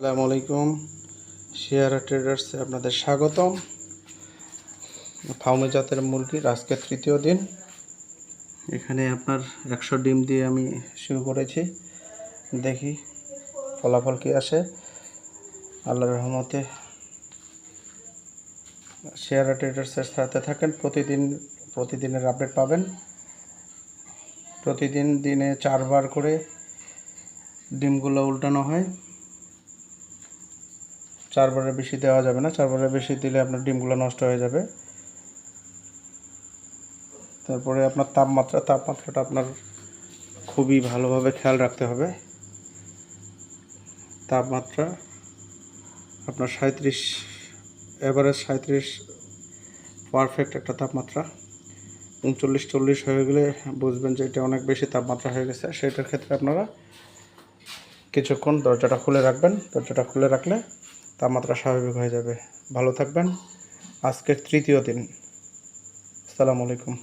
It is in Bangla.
আসসালামু আলাইকুম। শেয়ার ট্রেডার্সে আপনাদের স্বাগতম। ফাউমি জাতের মুরগির আজকে তৃতীয় দিন। এখানে আপনার একশো ডিম দিয়ে আমি শুরু করেছি। দেখি ফলাফল কি আসে। আল্লাহর রহমতে শেয়ার ট্রেডার্সের সাথে থাকেন। প্রতিদিন, প্রতিদিনের আপডেট পাবেন। প্রতিদিন দিনে চারবার করে ডিমগুলো উল্টানো হয়। চারবারের বেশি দেওয়া যাবে না। চারবারের বেশি দিলে আপনার ডিমগুলো নষ্ট হয়ে যাবে। তারপরে আপনার তাপমাত্রা, তাপমাত্রাটা আপনার খুবই ভালোভাবে খেয়াল রাখতে হবে। তাপমাত্রা আপনার সাঁত্রিশ এভারেজ সাঁত্রিশ পারফেক্ট একটা তাপমাত্রা। উনচল্লিশ, চল্লিশ হয়ে গেলে বুঝবেন যে এটা অনেক বেশি তাপমাত্রা হয়ে গেছে। সেটার ক্ষেত্রে আপনারা কিছুক্ষণ দরজাটা খুলে রাখবেন। দরজাটা খুলে রাখলে তাপমাত্রা স্বাভাবিক হয়ে যাবে। ভালো থাকবেন। আজকের তৃতীয় দিন। আসসালামু আলাইকুম।